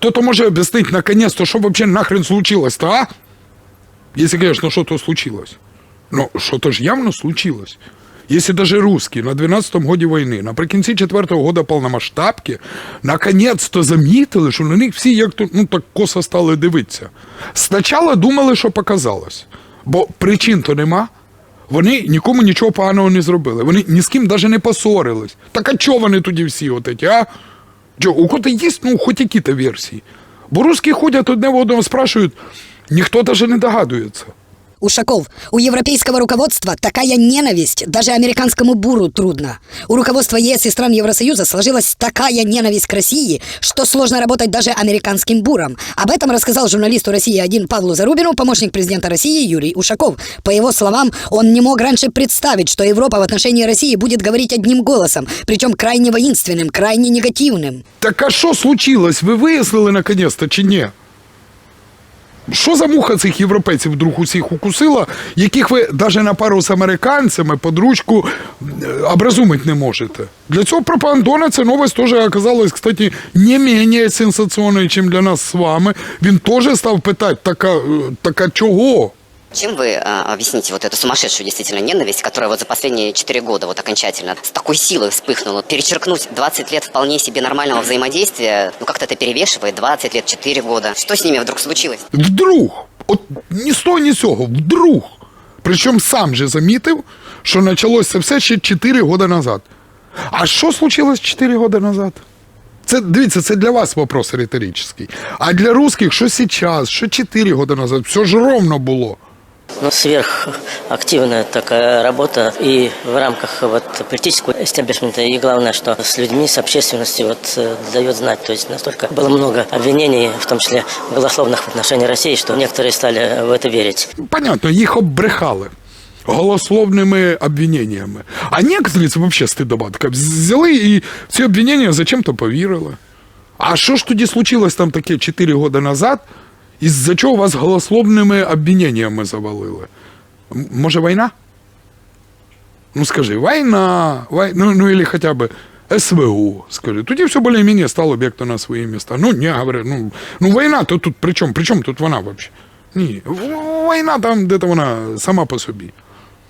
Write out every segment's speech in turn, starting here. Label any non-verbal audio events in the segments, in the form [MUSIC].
Кто-то может объяснить наконец-то, что вообще нахрен случилось-то, а? Если, конечно, что-то случилось. Но что-то ж явно случилось. Если даже русские на 12-му годі війни, наприкінці 4-го года повномасштабки, наконець-то замітили, що на них всі як то ну так косо стали дивитися. Спочатку думали, що показалось, бо причин то нема. Вони нікому нічого поганого не зробили. Вони ні з ким навіть не посорились. Так а чого вони тоді всі от эти, а? Чо, у кого-то є, ну, хоч які-то версії. Бо русські ходять одне в одного спрашують, ніхто навіть не догадується. Ушаков, у европейского руководства такая ненависть, даже американскому буру трудно. У руководства ЕС и стран Евросоюза сложилась такая ненависть к России, что сложно работать даже американским бурам. Об этом рассказал журналисту России-1 Павлу Зарубину помощник президента России Юрий Ушаков. По его словам, он не мог раньше представить, что Европа в отношении России будет говорить одним голосом, причем крайне воинственным, крайне негативным. Так а що случилось? Ви вияснили наконец-то чи ні? Що за муха цих європейців вдруг усіх укусила, яких ви навіть на пару з американцями под ручку е, образумить не можете? Для цього пропагандона ця новость теж оказалась, кстати, не менее сенсаційною, ніж для нас з вами. Він теж став питати, так а, е, так а чого? Чем вы а, объясните вот эту сумасшедшую действительно ненависть, которая вот за последние 4 года вот окончательно с такой силой вспыхнула? Перечеркнуть 20 лет вполне себе нормального взаимодействия, ну как-то это перевешивает, 20 лет, 4 года. Что с ними вдруг случилось? Вдруг, от ні з того, ні з цього, вдруг. Причому сам же замітив, що почалося це все ще 4 роки назад. А що случилось 4 роки назад? Це дивіться, це для вас вопрос риторичний. А для русских, що зараз, що 4 роки назад, все ж ровно було. Ну, сверхактивная такая работа и в рамках вот политического истеблишмента, и главное, что с людьми, с общественностью вот э, дает знать. То есть настолько было много обвинений, в том числе голословных в отношении России, что некоторые стали в это верить. Понятно, їх оббрехали голословними обвиненнями. А некоторі це взагалі стидоба. така, Взяли і ці обвинення зачем-то повірили. А що ж тоді случилось там таке 4 роки назад, із-за чого вас голословними обвинениями завалили? Може, війна? Ну скажи, війна, вой... ну, ну или хотя бы СВО, скажи. Тоді все более-менее стало об'єктом на свої міста. Ну, не, говорю, ну, ну війна, то тут при чому? При чому тут вона взагалі? Ні, війна там де-то вона сама по собі.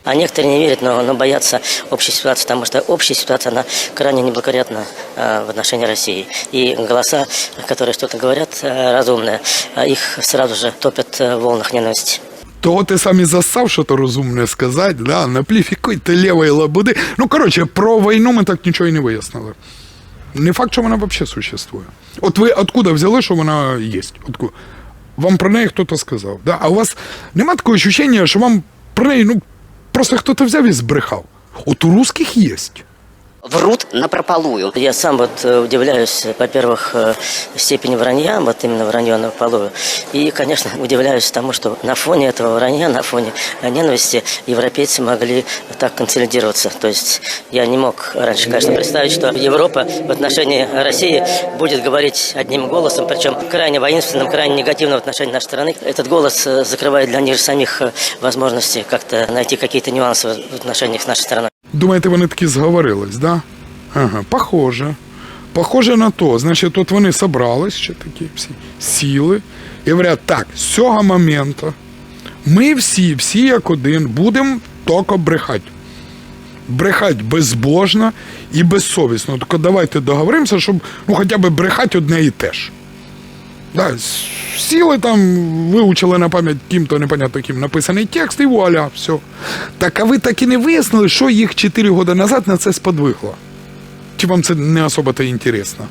А некоторые не верят, но, но боятся общей ситуации, потому что общая ситуация, она крайне неблагоприятна э, в отношении России. И голоса, которые что-то говорят э, разумное, э, их сразу же топят э, в волнах ненависти. Того ти сам і застав, що то розумне сказати, да, наплів якої-то лівої лабуди. Ну, коротше, про війну ми так нічого і не вияснили. Не факт, що вона взагалі существує. От ви откуда взяли, що вона є? Откуда? Вам про неї хтось сказав. Да? А у вас нема такого ощущення, що вам про неї, ну, просто хто-то взяв і збрехав. От у русських є. Врут напропалую. Я сам вот э, удивляюсь, э, во-первых, э, степени вранья, вот именно вранье на полу. И, конечно, [LAUGHS] удивляюсь тому, что на фоне этого вранья, на фоне ненависти европейцы могли так консолидироваться. То есть я не мог раньше, конечно, представить, что Европа в отношении России будет говорить одним голосом, причем крайне воинственным, крайне негативным в отношении нашей страны. Этот голос закрывает для них самих возможности как-то найти какие-то нюансы в отношениях с нашей страной. Думаєте, вони такі зговорились, да? Ага, похоже. Похоже на то. Значить, от вони собрались ще такі всі, сіли і говорять, так, з цього моменту ми всі, всі як один, будемо тільки брехати. Брехати безбожно і безсовісно. Тільки давайте договоримося, щоб ну, хоча б брехати одне і те ж. Да, сіли там, вивчили на пам'ять ким-то непонятно ким написаний текст, і вуаля, все. Так а ви так і не вияснили, що їх 4 роки назад на це сподвигло? Чи вам це не особо-то інтересно?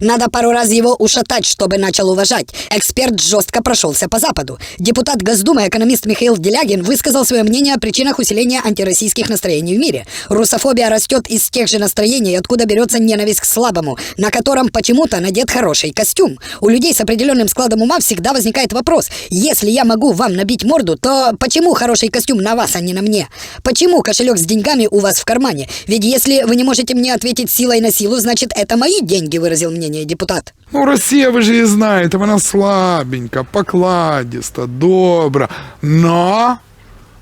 Надо пару раз его ушатать, чтобы начал уважать. Эксперт жестко прошелся по Западу. Депутат Госдумы, экономист Михаил Делягин высказал свое мнение о причинах усиления антироссийских настроений в мире. Русофобия растет из тех же настроений, откуда берется ненависть к слабому, на котором почему-то надет хороший костюм. У людей с определенным складом ума всегда возникает вопрос, если я могу вам набить морду, то почему хороший костюм на вас, а не на мне? Почему кошелек с деньгами у вас в кармане? Ведь если вы не можете мне ответить силой на силу, значит это мои деньги, выразил мнение депутат. Ну, Росія, ви ж її знаєте, вона слабенька, покладиста, добра, но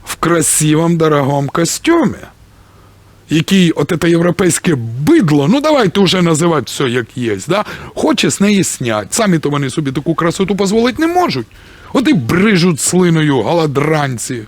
в красивом дорогом костюме. який от це європейське бидло, ну давайте вже називати все як є, да? хоче з неї снять. Самі то вони собі таку красоту дозволити не можуть. От і брижуть слиною голодранці.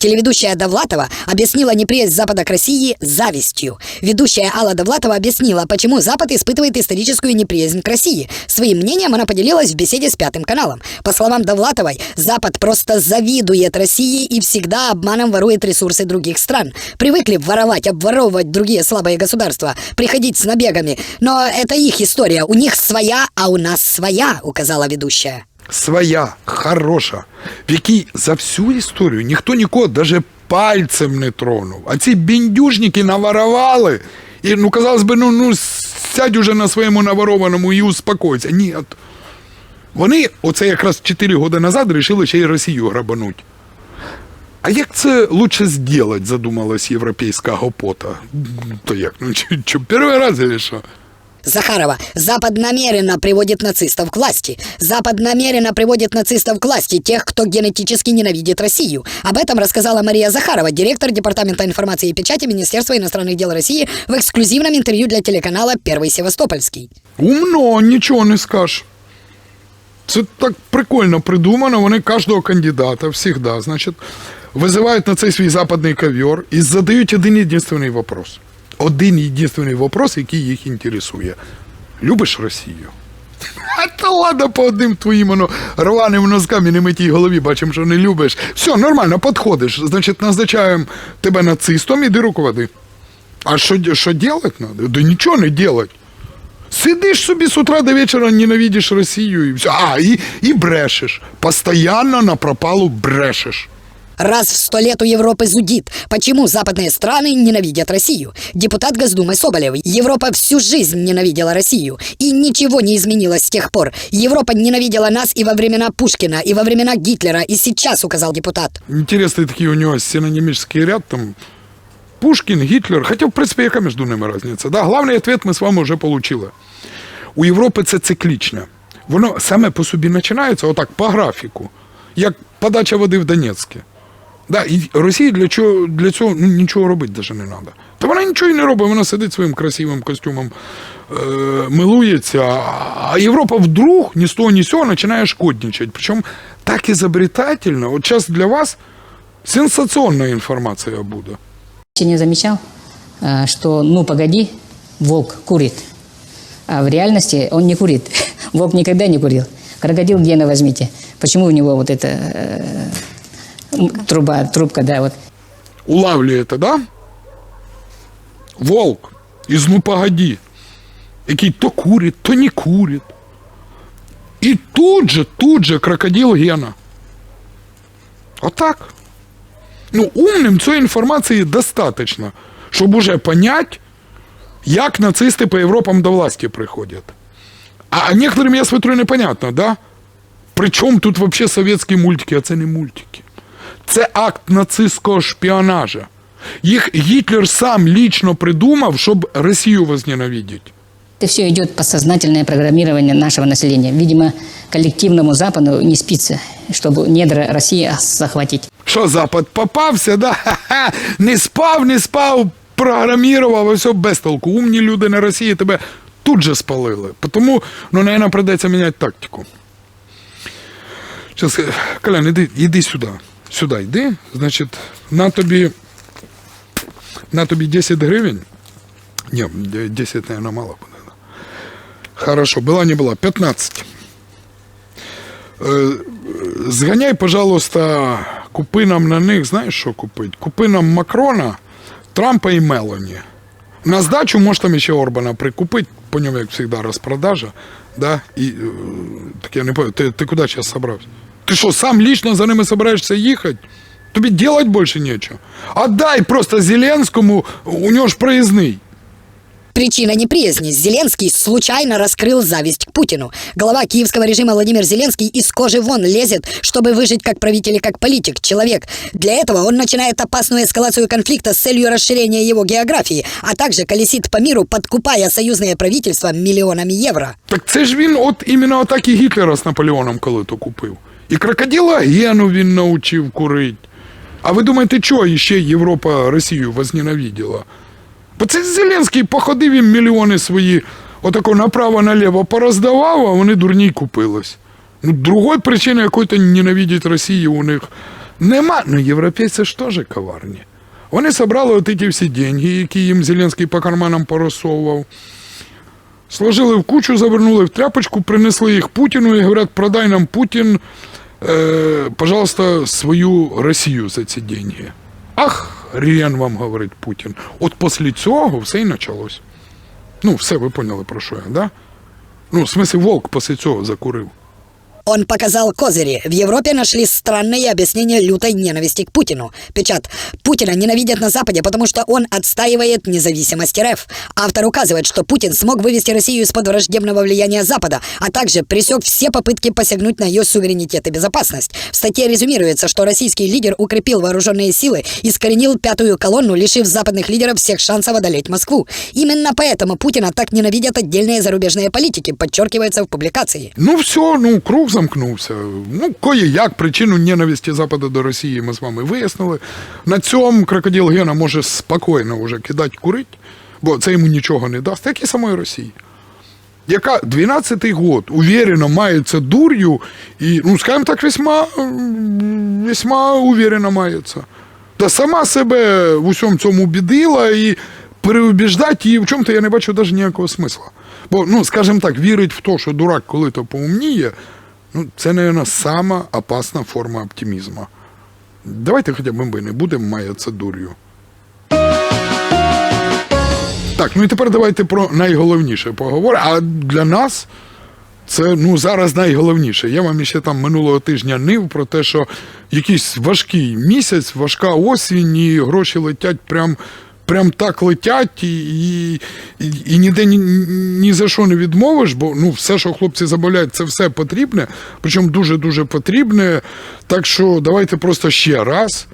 Телеведущая Довлатова объяснила неприязнь Запада к России завистью. Ведущая Алла Довлатова объяснила, почему Запад испытывает историческую неприязнь к России. Своим мнением она поделилась в беседе с Пятым каналом. По словам Довлатовой, Запад просто завидует России и всегда обманом ворует ресурсы других стран. Привыкли воровать, обворовывать другие слабые государства, приходить с набегами. Но это их история. У них своя, а у нас своя, указала ведущая. Своя, хороша, в якій за всю історію ніхто нікого даже пальцем не тронув. А ці біндюжники наворовали. І, ну, казалось би, ну, ну сядь уже на своєму наворованому і успокойся. Ні. от Вони оце якраз 4 роки назад вирішили ще й Росію грабануть. А як це лучше зробити, задумалась європейська гопота? То як? Ну, що, що, перший раз или що? Захарова. Запад намеренно приводит нацистов к власти. Запад намеренно приводит нацистов к власти, тех, кто генетически ненавидит Россию. Об этом рассказала Мария Захарова, директор Департамента информации и печати Министерства иностранных дел России в эксклюзивном интервью для телеканала «Первый Севастопольский». Умно, нічого не скажеш. Це так прикольно придумано. Вони кожного кандидата завжди, значить, визивають на цей свій западний ковер і задають один єдиний вопрос. Один єдиний вопрос, який їх інтересує. Любиш Росію? А то ладно по одним твоїм воно, рваним носкам і немитій голові бачимо, що не любиш. Все, нормально, підходиш. Значить, назначаємо тебе нацистом, іди руководи. А що, що делать надо? Да нічого не делать. Сидиш собі з утра до вечора, ненавидиш Росію і все. А, і, і брешеш. Постоянно на пропалу брешеш. Раз в сто лет у Европы зудит. Почему западные страны ненавидят Россию? Депутат Госдумы Соболев. Европа всю жизнь ненавидела Россию. И ничего не изменилось с тех пор. Европа ненавидела нас и во времена Пушкина, и во времена Гитлера, и сейчас, указал депутат. Интересный такий у нього синонімічний ряд там. Пушкін, Гітлер. Хоча, в принципі, яка між ними різниця? Да, главний відповідь ми з вами вже отримали. У Європи це циклічне. Воно саме по собі починається отак, по графіку, як подача води в Донецьке. Да, і Росії для чого для цього ну, нічого робити навіть не треба. Та вона нічого і не робить, вона сидить своїм красивим костюмом, е, милується, а Європа вдруг ні з того, ні з цього починає шкодничати. Причому так ізобретательно. От зараз для вас сенсаційна інформація буде. Ты не замечал, а, что, ну, погоди, волк курит. А в реальности он не курит. [LAUGHS] Волк никогда не курил. Крокодил Гена возьмите. Почему у него вот эта э, м, труба, трубка, да, вот. Улавлюєте, да? Волк із ну погоді, який то курить, то не курить. І тут же, тут же крокодил Гена. Отак. Ну, умним цієї інформації достатньо, щоб уже понять, як нацисти по Європам до власті приходять. А, некоторым, я смотрю, непонятно, да? Причому тут вообще совєтські мультики, а це не мультики. Це акт нацистського шпіонажа. Їх Гітлер сам лічно придумав, щоб Росію возненавидеть. Это все идет подсознательное программирование нашего населения. Видимо, коллективному Западу не спится, чтобы недра России захватить. Що Запад попався, да? Ха-ха. Не спав, не спав, програмірував, а все без толку. Умні люди на Росії тебе тут же спалили. Тому, ну, наверное, придеться міняти тактику. Е, Колян, іди, іди сюди. Сюди йди. Значить, на тобі, на тобі 10 гривень. Ні, 10, наверное, мало буде. Хорошо, була не була. 15. Е, Зганяй, пожалуйста, купи нам на них, знаєш, що купити? Купи нам Макрона, Трампа і Мелані. На здачу можеш там ще Орбана прикупити, по ньому, як завжди, розпродажа. Да? І, е, так я не пам'ятаю, ти, ти куди зараз собрався? Ти що, сам лично за ними собираєшся їхати? Тобі делать більше нічого. Отдай просто Зеленському, у нього ж проїзний. Причина неприязни. Зеленский случайно раскрыл зависть к Путину. Глава киевского режима Владимир Зеленский из кожи вон лезет, чтобы выжить как правитель и как политик, человек. Для этого он начинает опасную эскалацию конфликта с целью расширения его географии, а также колесит по миру, подкупая союзные правительства миллионами евро. Так це ж він от іменно так і Гітлера з Наполеоном коли то купив. І крокодила Гену він научив курить. А ви думаєте, що ще Європа Росію возненавиділа? Бо це Зеленський походив їм мільйони свої, отако направо-наліво пороздавав, а вони дурні купились. Ну, другої причини якої-то ненавидять Росію у них нема. Ну, європейці ж теж коварні. Вони зібрали от ці всі деньги, які їм Зеленський по карманам порозсовував. Сложили в кучу, завернули в тряпочку, принесли їх Путіну і говорять, продай нам Путін, е, пожалуйста, свою Росію за ці деньги. Ах, рен вам, говорить Путін. От після цього все і почалось. Ну, все, ви поняли, про що я, да? Ну, в смысле, волк після цього закурив. Он показал козыри. В Европе нашли странные объяснения лютой ненависти к Путину. Печат. Путина ненавидят на Западе, потому что он отстаивает независимость РФ. Автор указывает, что Путин смог вывести Россию из-под враждебного влияния Запада, а также пресек все попытки посягнуть на ее суверенитет и безопасность. В статье резюмируется, что российский лидер укрепил вооруженные силы, искоренил пятую колонну, лишив западных лидеров всех шансов одолеть Москву. Именно поэтому Путина так ненавидят отдельные зарубежные политики, подчеркивается в публикации. Ну, все, ну, круг замкнувся. Ну, кое-як причину ненависті Западу до Росії ми з вами вияснили. На цьому крокодил Гена може спокійно вже кидати курить, бо це йому нічого не дасть, як і самої Росії. Яка 12-й год уверенно мається дур'ю і, ну, скажімо так, весьма, весьма уверенно мається. Та сама себе в усьому цьому бідила і переубіждати її в чому-то я не бачу навіть ніякого смисла. Бо, ну, скажімо так, вірить в те, що дурак коли-то поумніє, ну, це, мабуть, сама опасна форма оптимізму. Давайте хоча б ми не будемо маятися дур'ю. Так, ну і тепер давайте про найголовніше поговоримо. А для нас це ну зараз найголовніше. Я вам ще там минулого тижня нив про те, що якийсь важкий місяць, важка осінь, і гроші летять прям. Прям так летять, і, і, і, і ніде ні, ні за що не відмовиш, бо ну, все, що хлопці замовляють, це все потрібне, причому дуже-дуже потрібне. Так що давайте просто ще раз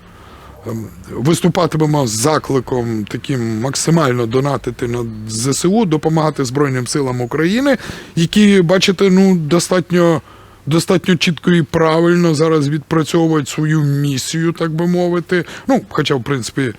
ем, виступатимемо з закликом таким максимально донатити на ЗСУ, допомагати Збройним силам України, які, бачите, ну достатньо. Достатньо чітко і правильно зараз відпрацьовують свою місію, так би мовити. Ну, хоча, в принципі,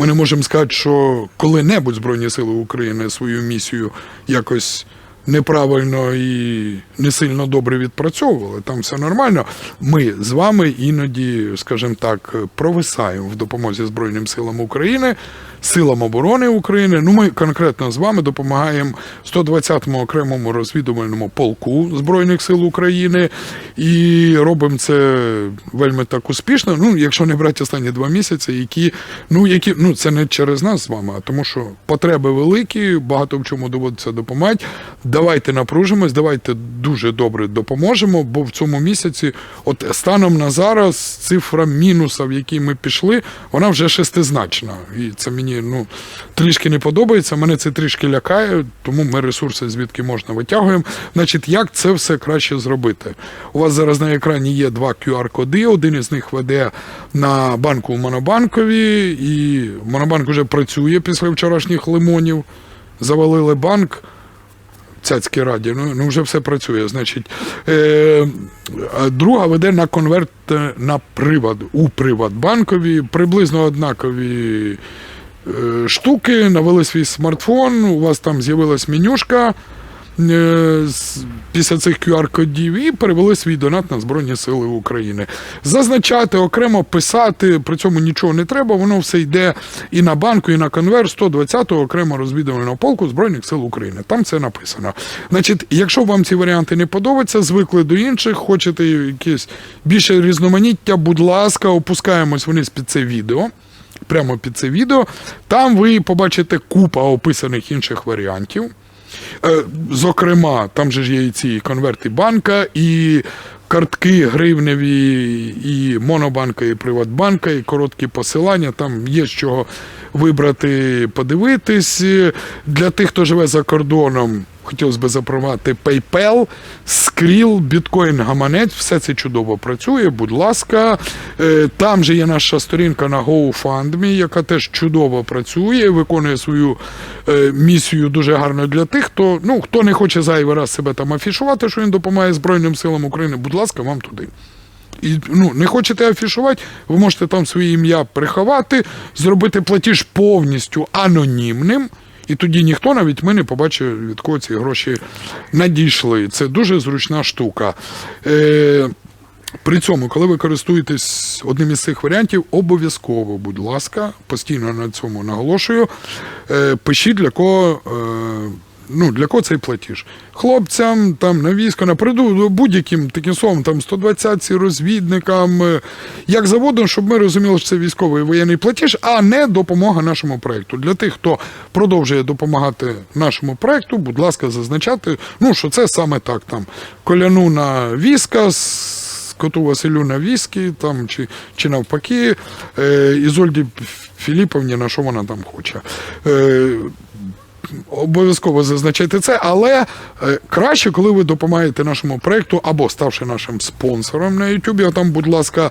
ми не можемо сказати, що коли-небудь Збройні Сили України свою місію якось неправильно і не сильно добре відпрацьовували. Там все нормально. Ми з вами іноді, скажімо так, провисаємо в допомозі Збройним силам України, силам оборони України. Ну, ми конкретно з вами допомагаємо 120-му окремому розвідувальному полку Збройних сил України і робимо це вельми так успішно. Ну, якщо не брати останні два місяці, які ну які ну це не через нас з вами, а тому, що потреби великі, багато в чому доводиться допомагати. Давайте напружимось, давайте дуже добре допоможемо, бо в цьому місяці, от станом на зараз, цифра мінуса, в якій ми пішли, вона вже шестизначна. І це мені ну трішки не подобається. Мене це трішки лякає, тому ми ресурси звідки можна витягуємо. Значить, як це все краще зробити? У вас зараз на екрані є два QR-коди. Один із них веде на банку в Монобанкові, і Монобанк вже працює після вчорашніх лимонів. Завалили банк. Цяцькі раді, ну, ну вже все працює. Значить, е, друга веде на конверт е, на приват у Приватбанкові, приблизно однакові е, штуки, навели свій смартфон, у вас там з'явилась менюшка після цих QR-кодів і перевели свій донат на Збройні Сили України. Зазначати, окремо писати, при цьому нічого не треба, воно все йде і на банку, і на конверт 120-го окремо розвідувального полку Збройних сил України. Там це написано. Значить, якщо вам ці варіанти не подобаються, звикли до інших, хочете якесь більше різноманіття, будь ласка, опускаємось вниз під це відео. Прямо під це відео. Там ви побачите купа описаних інших варіантів. Е, Зокрема, там же ж є і ці конверти банка, і картки гривневі, і Монобанка, і Приватбанка, і короткі посилання. Там є з чого вибрати, подивитись. Для тих, хто живе за кордоном, хотілося б запровадити PayPal, Skrill, біткоін гаманець, все це чудово працює. Будь ласка, Е, там же є наша сторінка на GoFundMe, яка теж чудово працює, виконує свою е, місію дуже гарно для тих, хто ну хто не хоче зайвий раз себе там афішувати, що він допомагає Збройним силам України. Будь ласка, вам туди. І, ну, не хочете афішувати, ви можете там своє ім'я приховати, зробити платіж повністю анонімним. І тоді ніхто, навіть ми не побачив, від кого ці гроші надійшли. Це дуже зручна штука. Е, при цьому, коли ви користуєтесь одним із цих варіантів, обов'язково, будь ласка, постійно на цьому наголошую, е, пишіть для кого. Ну, для кого цей платіж? Хлопцям, там, на військо, на переду, будь-яким таким словом, там, 120 розвідникам, е, як заводом, щоб ми розуміли, що це військовий воєнний платіж, а не допомога нашому проекту. Для тих, хто продовжує допомагати нашому проекту, будь ласка, зазначати, ну, що це саме так. Там, коляну на війська, коту Василю на віскі, там, чи, чи навпаки, е, Ізольді Філіповні, на що вона там хоче. Е, обов'язково зазначайте це, але е, краще, коли ви допомагаєте нашому проекту або ставши нашим спонсором на YouTube, а там, будь ласка,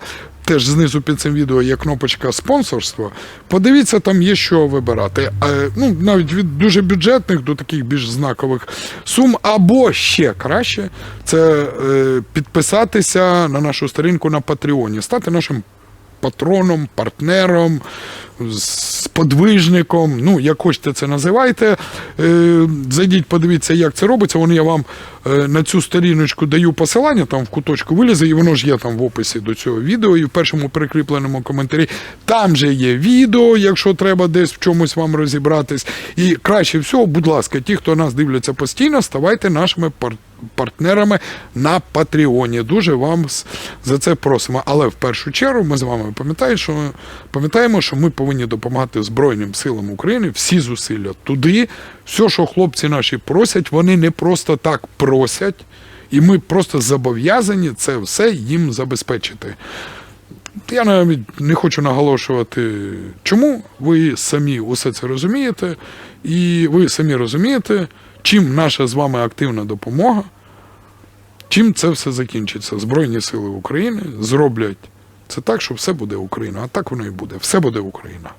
теж знизу під цим відео є кнопочка спонсорство. Подивіться, там є що вибирати. Е, ну, навіть від дуже бюджетних до таких більш знакових сум, або ще краще це е, підписатися на нашу сторінку на Патреоні, стати нашим патроном, партнером, сподвижником, ну, як хочете це називайте. Е, зайдіть, подивіться, як це робиться. Вон я вам е, на цю сторіночку даю посилання, там в куточку вилізе, і воно ж є там в описі до цього відео, і в першому прикріпленому коментарі. Там же є відео, якщо треба десь в чомусь вам розібратись. І краще всього, будь ласка, ті, хто нас дивляться постійно, ставайте нашими партнерами партнерами на Патреоні. Дуже вам за це просимо. Але в першу чергу ми з вами пам'ятаємо, що ми ми повинні допомагати Збройним силам України всі зусилля туди. Все, що хлопці наші просять, вони не просто так просять, і ми просто зобов'язані це все їм забезпечити. Я навіть не хочу наголошувати, чому ви самі усе це розумієте, і ви самі розумієте, чим наша з вами активна допомога, чим це все закінчиться. Збройні сили України зроблять це так, що все буде Україна. А так воно і буде. Все буде Україна.